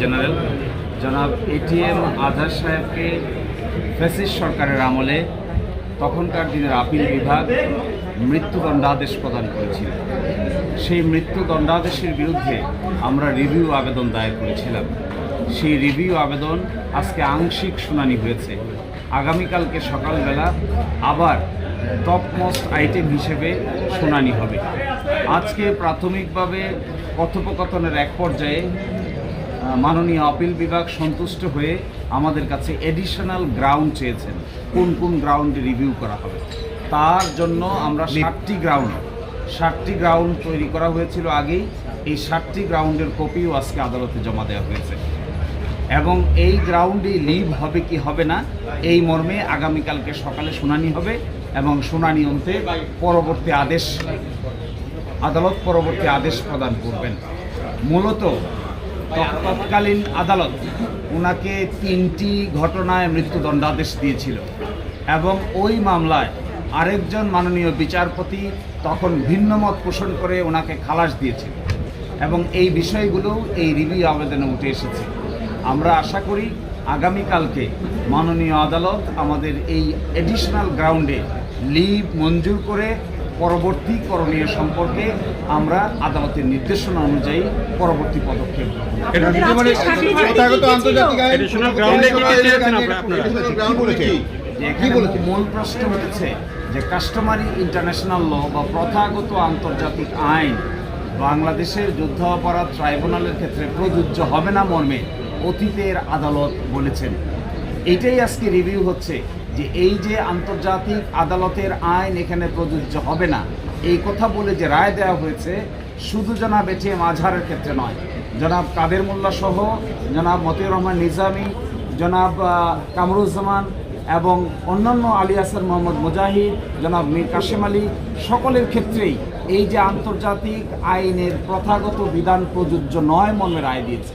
General. জনাব ATM আজহার সাহেবকে fascist সরকারের আমলে তখনকার দিনের আপিল বিভাগ মৃত্যুদণ্ডাদেশ প্রদান করেছিল। সেই মৃত্যুদণ্ডাদেশের বিরুদ্ধে আমরা রিভিউ আবেদন দায়ের করেছিলাম। সেই রিভিউ আবেদন আজকে আংশিক শুনানি হয়েছে। আগামীকালকে সকালবেলা আবার টপ মোস্ট আইটেম হিসেবে শুনানি হবে। আজকে প্রাথমিকভাবে কথোপকথনের এক পর্যায়ে মাননীয় আপিল বিভাগ সন্তুষ্ট হয়ে আমাদের কাছে এডিশনাল গ্রাউন্ড চেয়েছেন। কোন কোন গ্রাউন্ডে রিভিউ করা হবে? তার জন্য আমরা ষাটটি গ্রাউন্ড ষাটটি গ্রাউন্ড তৈরি করা হয়েছিল আগেই। এই ষাটটি গ্রাউন্ডের কপিও আজকে আদালতে জমা দেওয়া হয়েছে। এবং এই গ্রাউন্ডে লিভ হবে কি হবে না এই মর্মে আগামীকালকে সকালে শুনানি হবে এবং শুনানি অন্তে পরবর্তী আদেশ আদালত পরবর্তী আদেশ প্রদান করবেন। মূলত তৎকালীন আদালত ওনাকে তিনটি ঘটনায় মৃত্যুদণ্ডাদেশ দিয়েছিল এবং ওই মামলায় আরেকজন মাননীয় বিচারপতি তখন ভিন্ন মত পোষণ করে ওনাকে খালাস দিয়েছিল এবং এই বিষয়গুলো এই রিভিউ আবেদনে উঠে এসেছে। আমরা আশা করি আগামীকালকে মাননীয় আদালত আমাদের এই এডিশনাল গ্রাউন্ডে লিভ মঞ্জুর করে পরবর্তী করণীয় সম্পর্কে আমরা আদালতের নির্দেশনা অনুযায়ী পরবর্তী পদক্ষেপ মানে মূল প্রশ্ন হচ্ছে যে কাস্টমারি ইন্টারন্যাশনাল ল বা প্রথাগত আন্তর্জাতিক আইন বাংলাদেশের যুদ্ধ অপরাধ ট্রাইব্যুনালের ক্ষেত্রে প্রযোজ্য হবে না মর্মে অতীতের আদালত বলেছেন। এটাই আজকে রিভিউ হচ্ছে। যে এই যে আন্তর্জাতিক আদালতের আইন এখানে প্রযোজ্য হবে না, এই কথা বলে যে রায় দেওয়া হয়েছে, শুধু জনাব বেঁচে মাঝারের ক্ষেত্রে নয়। জনাব কাদের মোল্লা সহ জনাব মতিউর রহমান নিজামী, জনাব কামরুজ্জামান এবং অন্যান্য আলী হাসান মোহাম্মদ মুজাহিদ, জনাব মীর কাশেম আলী, সকলের ক্ষেত্রেই এই যে আন্তর্জাতিক আইনের প্রথাগত বিধান প্রযোজ্য নয় মর্মে রায় দিয়েছে।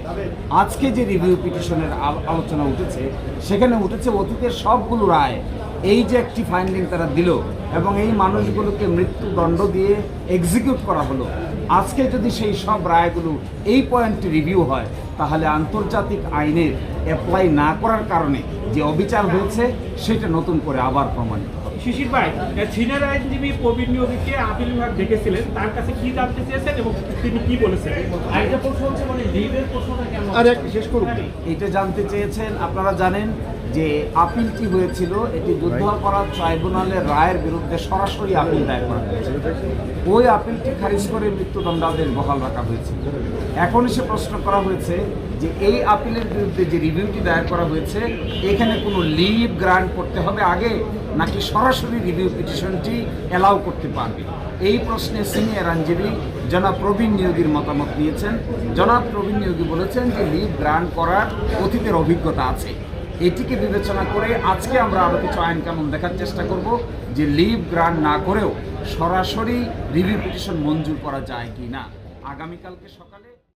আজকে যে রিভিউ পিটিশনের আলোচনা উঠেছে, সেখানে উঠেছে অতীতের সবগুলো রায়। এই যে একটি ফাইন্ডিং তারা দিল এবং এই মানুষগুলোকে মৃত্যুদণ্ড দিয়ে এক্সিকিউট করা হলো, আজকে যদি সেই সব রায়গুলো এই পয়েন্টে রিভিউ হয়, তাহলে আন্তর্জাতিক আইনের অ্যাপ্লাই না করার কারণে যে অবিচার হয়েছে, সেটা নতুন করে আবার প্রমাণিত। শিশির ভাই সিনিয়র আইনজীবী প্রবীণ নিয়োগীকে আপিল বিভাগ ডেকেছিলেন। তার কাছে কি জানতে চেয়েছেন এবং তিনি কি বলেছেন? আরেকটা প্রশ্ন হচ্ছে মানে লিভের প্রশ্নটা কেমন আরে এক শেষ করুন। এটা জানতে চেয়েছেন আপনারা জানেন যে আপিলটি হয়েছিল, এটি যুদ্ধাপরাধ ট্রাইব্যুনালের রায়ের বিরুদ্ধে সরাসরি আপিল দায়ের করা হয়েছে ওই আপিলটি খারিজ করে মৃত্যুদণ্ডাদেশ বহাল রাখা হয়েছে। এখন এসে প্রশ্ন করা হয়েছে যে এই আপিলের বিরুদ্ধে যে রিভিউটি দায়ের করা হয়েছে, এখানে কোনো লিভ গ্রান্ট করতে হবে আগে, নাকি সরাসরি রিভিউ পিটিশনটি অ্যালাউ করতে পারবে? এই প্রশ্নে সিনিয়র আইনজীবী জনাব প্রবীণ নিয়োগীর মতামত নিয়েছেন। জনাব প্রবীণ নিয়োগী বলেছেন যে লিভ গ্রান্ট করার অতীতের অভিজ্ঞতা আছে। এটিকে বিবেচনা করে আজকে আমরা আরও কিছু আইন কানুন দেখার চেষ্টা করব যে লিভ গ্রান্ট না করেও সরাসরি রিভিউ পিটিশন মঞ্জুর করা যায় কি না আগামীকালকে সকালে